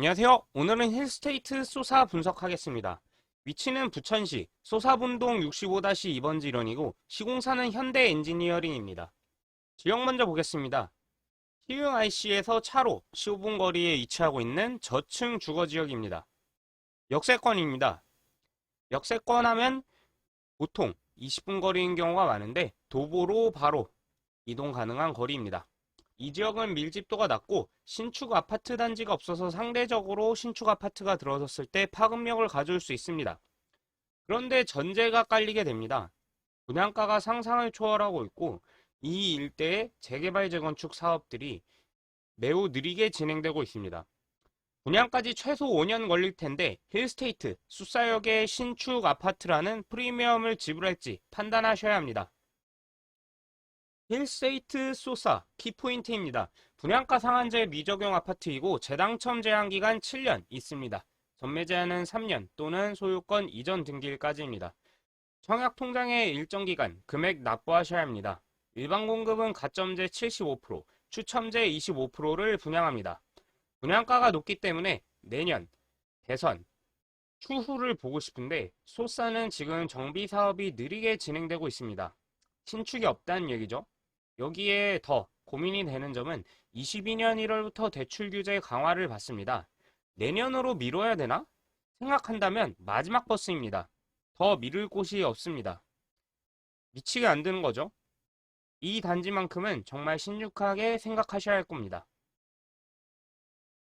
안녕하세요. 오늘은 힐스테이트 소사 분석하겠습니다. 위치는 부천시 소사분동 65-2번지 일원이고 시공사는 현대 엔지니어링입니다. 지역 먼저 보겠습니다. 희흥 IC에서 차로 15분 거리에 위치하고 있는 저층 주거지역입니다. 역세권입니다. 역세권 하면 보통 20분 거리인 경우가 많은데 도보로 바로 이동 가능한 거리입니다. 이 지역은 밀집도가 낮고 신축 아파트 단지가 없어서 상대적으로 신축 아파트가 들어섰을 때 파급력을 가져올 수 있습니다. 그런데 전제가 깔리게 됩니다. 분양가가 상상을 초월하고 있고 이 일대의 재개발 재건축 사업들이 매우 느리게 진행되고 있습니다. 분양까지 최소 5년 걸릴 텐데 힐스테이트, 숫사역의 신축 아파트라는 프리미엄을 지불할지 판단하셔야 합니다. 힐스테이트 소사 키포인트입니다. 분양가 상한제 미적용 아파트이고 재당첨 제한 기간 7년 있습니다. 전매 제한은 3년 또는 소유권 이전 등기일까지입니다. 청약 통장의 일정 기간 금액 납부하셔야 합니다. 일반 공급은 가점제 75%, 추첨제 25%를 분양합니다. 분양가가 높기 때문에 내년 대선 추후를 보고 싶은데 소사는 지금 정비 사업이 느리게 진행되고 있습니다. 신축이 없다는 얘기죠. 여기에 더 고민이 되는 점은 22년 1월부터 대출 규제 강화를 받습니다. 내년으로 미뤄야 되나? 생각한다면 마지막 버스입니다. 더 미룰 곳이 없습니다. 미치게 안 되는 거죠. 이 단지만큼은 정말 신중하게 생각하셔야 할 겁니다.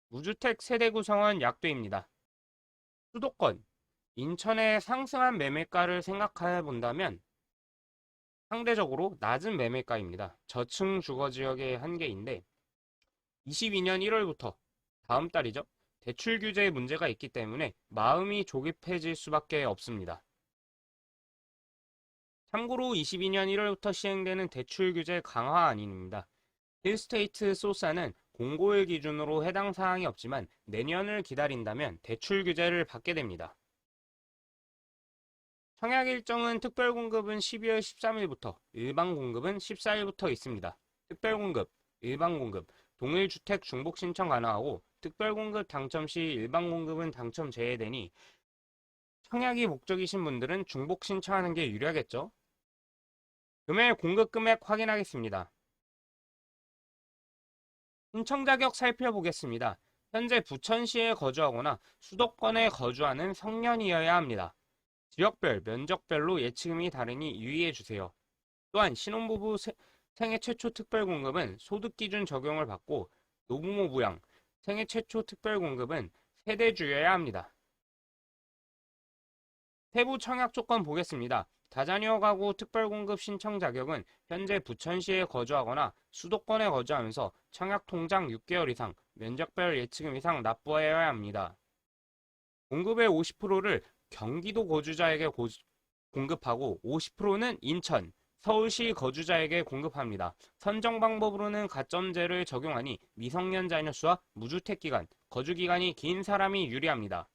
무주택 세대 구성원 약도입니다. 수도권, 인천의 상승한 매매가를 생각해 본다면 상대적으로 낮은 매매가입니다. 저층 주거 지역의 한계인데 22년 1월부터 다음 달이죠. 대출 규제에 문제가 있기 때문에 마음이 조급해질 수밖에 없습니다. 참고로 22년 1월부터 시행되는 대출 규제 강화안입니다. 힐스테이트 소사는 공고일 기준으로 해당 사항이 없지만 내년을 기다린다면 대출 규제를 받게 됩니다. 청약 일정은 특별 공급은 12월 13일부터, 일반 공급은 14일부터 있습니다. 특별 공급, 일반 공급, 동일 주택 중복 신청 가능하고 특별 공급 당첨 시 일반 공급은 당첨 제외되니 청약이 목적이신 분들은 중복 신청하는 게 유리하겠죠? 금액 공급 금액 확인하겠습니다. 신청 자격 살펴보겠습니다. 현재 부천시에 거주하거나 수도권에 거주하는 성년이어야 합니다. 지역별, 면적별로 예치금이 다르니 유의해 주세요. 또한 신혼부부 세, 생애 최초 특별 공급은 소득 기준 적용을 받고 노부모 부양, 생애 최초 특별 공급은 세대 주여야 합니다. 세부 청약 조건 보겠습니다. 다자녀 가구 특별 공급 신청 자격은 현재 부천시에 거주하거나 수도권에 거주하면서 청약 통장 6개월 이상, 면적별 예치금 이상 납부해야 합니다. 공급의 50%를 경기도 거주자에게 고, 공급하고 50%는 인천, 서울시 거주자에게 공급합니다. 선정 방법으로는 가점제를 적용하니 미성년 자녀 수와 무주택 기간, 거주 기간이 긴 사람이 유리합니다.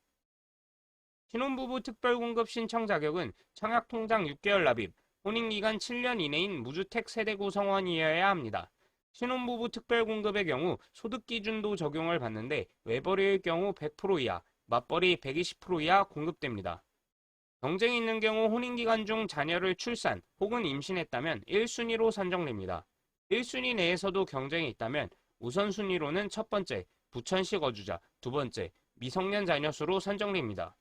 신혼부부 특별공급 신청 자격은 청약통장 6개월 납입, 혼인기간 7년 이내인 무주택 세대 구성원이어야 합니다. 신혼부부 특별공급의 경우 소득 기준도 적용을 받는데 외벌이의 경우 100% 이하, 맞벌이 120% 이하 공급됩니다. 경쟁이 있는 경우 혼인기간 중 자녀를 출산 혹은 임신했다면 1순위로 선정됩니다. 1순위 내에서도 경쟁이 있다면 우선순위로는 첫 번째, 부천시 거주자, 두 번째, 미성년 자녀 수로 선정됩니다.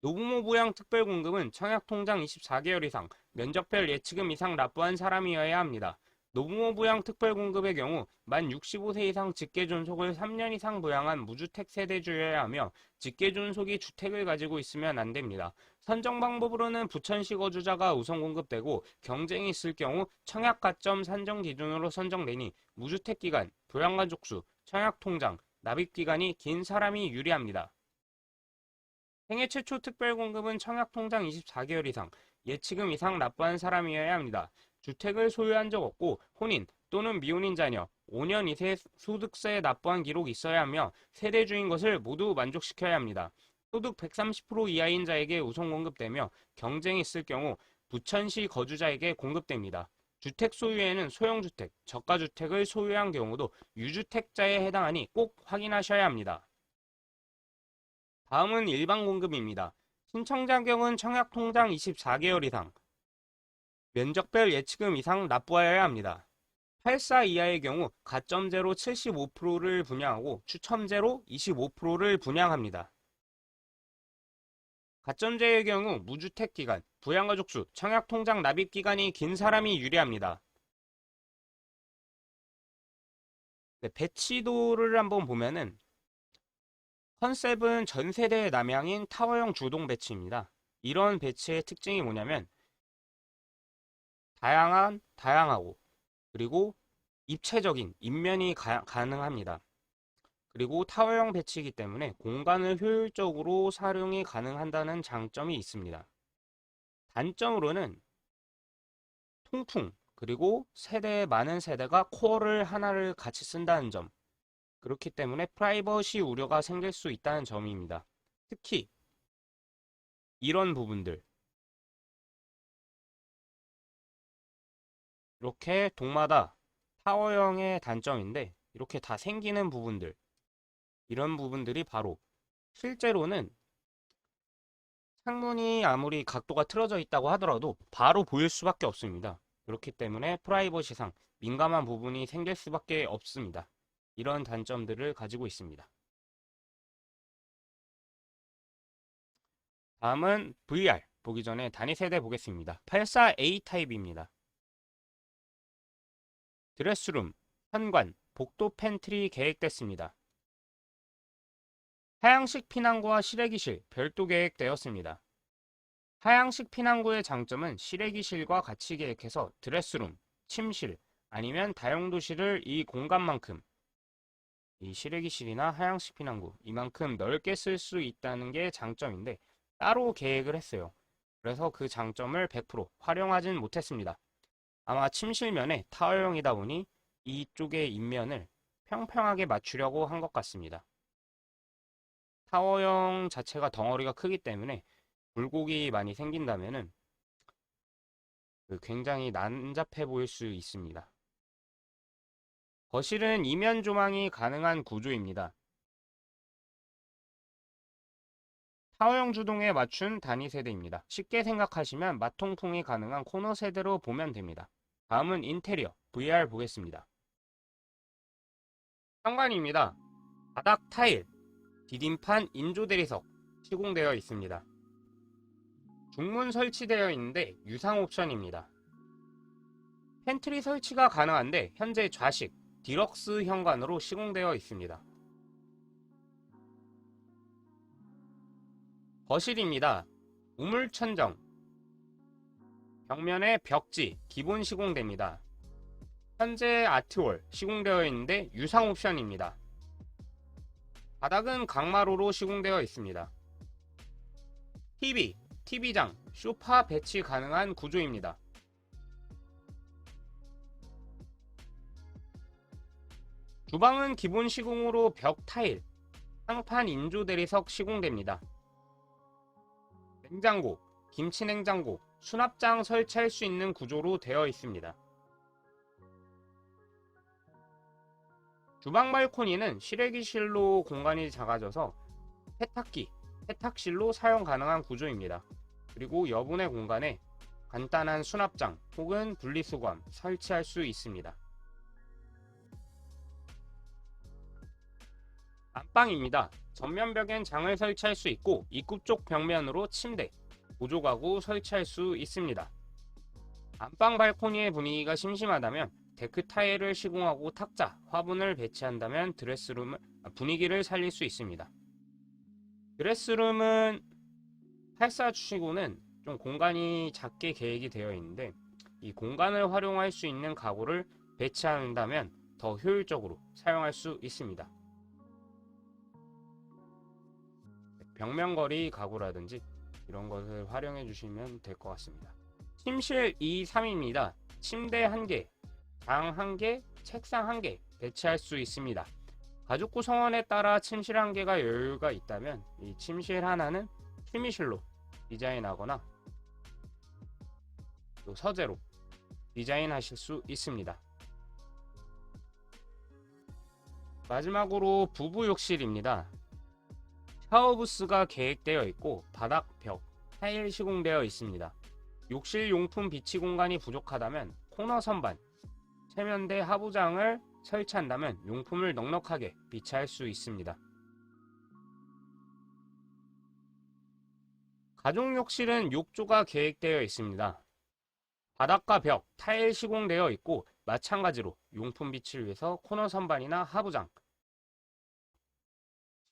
노부모 부양 특별공급은 청약통장 24개월 이상, 면적별 예치금 이상 납부한 사람이어야 합니다. 노부모 부양 특별공급의 경우 만 65세 이상 직계존속을 3년 이상 부양한 무주택 세대주여야 하며 직계존속이 주택을 가지고 있으면 안 됩니다. 선정 방법으로는 부천시 거주자가 우선 공급되고 경쟁이 있을 경우 청약 가점 산정 기준으로 선정되니 무주택 기간, 부양가족 수, 청약 통장, 납입 기간이 긴 사람이 유리합니다. 생애 최초 특별공급은 청약통장 24개월 이상, 예치금 이상 납부한 사람이어야 합니다. 주택을 소유한 적 없고 혼인 또는 미혼인 자녀, 5년 이세 소득세 납부한 기록이 있어야 하며 세대주인 것을 모두 만족시켜야 합니다. 소득 130% 이하인 자에게 우선 공급되며 경쟁이 있을 경우 부천시 거주자에게 공급됩니다. 주택 소유에는 소형주택, 저가주택을 소유한 경우도 유주택자에 해당하니 꼭 확인하셔야 합니다. 다음은 일반 공급입니다. 신청 자격은 청약통장 24개월 이상, 면적별 예치금 이상 납부하여야 합니다. 84 이하의 경우 가점제로 75%를 분양하고 추첨제로 25%를 분양합니다. 가점제의 경우 무주택 기간, 부양가족 수, 청약통장 납입 기간이 긴 사람이 유리합니다. 네, 배치도를 한번 보면은 컨셉은 전 세대 남향인 타워형 주동 배치입니다. 이런 배치의 특징이 뭐냐면 다양한 다양하고 그리고 입체적인 입면이 가, 가능합니다. 그리고 타워형 배치이기 때문에 공간을 효율적으로 사용이 가능한다는 장점이 있습니다. 단점으로는 통풍, 그리고 세대, 많은 세대가 코어를 하나를 같이 쓴다는 점. 그렇기 때문에 프라이버시 우려가 생길 수 있다는 점입니다. 특히 이런 부분들. 이렇게 동마다 타워형의 단점인데 이렇게 다 생기는 부분들. 이런 부분들이 바로 실제로는 창문이 아무리 각도가 틀어져 있다고 하더라도 바로 보일 수밖에 없습니다. 그렇기 때문에 프라이버시상 민감한 부분이 생길 수밖에 없습니다. 이런 단점들을 가지고 있습니다. 다음은 VR 보기 전에 단위 세대 보겠습니다. 84A 타입입니다. 드레스룸, 현관, 복도 팬트리 계획됐습니다. 하향식 피난구와 실외기실 별도 계획되었습니다. 하향식 피난구의 장점은 실외기실과 같이 계획해서 드레스룸, 침실, 아니면 다용도실을 이 공간만큼 이 실외기실이나 하향식 피난구 이만큼 넓게 쓸 수 있다는 게 장점인데 따로 계획을 했어요. 그래서 그 장점을 100% 활용하진 못했습니다. 아마 침실면에 타워형이다 보니 이쪽의 인면을 평평하게 맞추려고 한 것 같습니다. 타워형 자체가 덩어리가 크기 때문에 굴곡이 많이 생긴다면은 그 굉장히 난잡해 보일 수 있습니다. 거실은 이면 조망이 가능한 구조입니다. 타워형 주동에 맞춘 단위 세대입니다. 쉽게 생각하시면 마통풍이 가능한 코너 세대로 보면 됩니다. 다음은 인테리어 VR 보겠습니다. 현관입니다. 바닥 타일, 디딤판 인조 대리석 시공되어 있습니다. 중문 설치되어 있는데 유상 옵션입니다. 팬트리 설치가 가능한데 현재 좌식, 디럭스 현관으로 시공되어 있습니다. 거실입니다. 우물천정 벽면에 벽지 기본 시공됩니다. 현재 아트월 시공되어 있는데 유상 옵션입니다. 바닥은 강마루로 시공되어 있습니다. TV, TV장, 쇼파 배치 가능한 구조입니다. 주방은 기본 시공으로 벽 타일, 상판 인조 대리석 시공됩니다. 냉장고, 김치 냉장고, 수납장 설치할 수 있는 구조로 되어 있습니다. 주방 발코니는 실외기실로 공간이 작아져서 세탁기, 세탁실로 사용 가능한 구조입니다. 그리고 여분의 공간에 간단한 수납장 혹은 분리수거함 설치할 수 있습니다. 안방입니다. 전면벽엔 장을 설치할 수 있고 입구 쪽 벽면으로 침대, 보조가구 설치할 수 있습니다. 안방 발코니의 분위기가 심심하다면 데크 타일을 시공하고 탁자, 화분을 배치한다면 드레스룸 분위기를 살릴 수 있습니다. 드레스룸은 84 주시고는 좀 공간이 작게 계획이 되어 있는데 이 공간을 활용할 수 있는 가구를 배치한다면 더 효율적으로 사용할 수 있습니다. 벽면거리 가구라든지 이런 것을 활용해 주시면 될 것 같습니다. 침실 2, 3입니다. 침대 1개, 방 1개, 책상 1개 배치할 수 있습니다. 가족 구성원에 따라 침실 1개가 여유가 있다면 이 침실 하나는 취미실로 디자인하거나 또 서재로 디자인하실 수 있습니다. 마지막으로 부부 욕실입니다. 샤워 부스가 계획되어 있고 바닥, 벽, 타일 시공되어 있습니다. 욕실 용품 비치 공간이 부족하다면 코너 선반, 세면대 하부장을 설치한다면 용품을 넉넉하게 비치할 수 있습니다. 가족 욕실은 욕조가 계획되어 있습니다. 바닥과 벽, 타일 시공되어 있고 마찬가지로 용품 비치를 위해서 코너 선반이나 하부장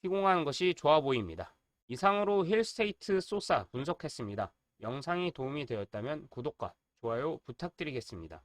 시공하는 것이 좋아 보입니다. 이상으로 힐스테이트 소사 분석했습니다. 영상이 도움이 되었다면 구독과 좋아요 부탁드리겠습니다.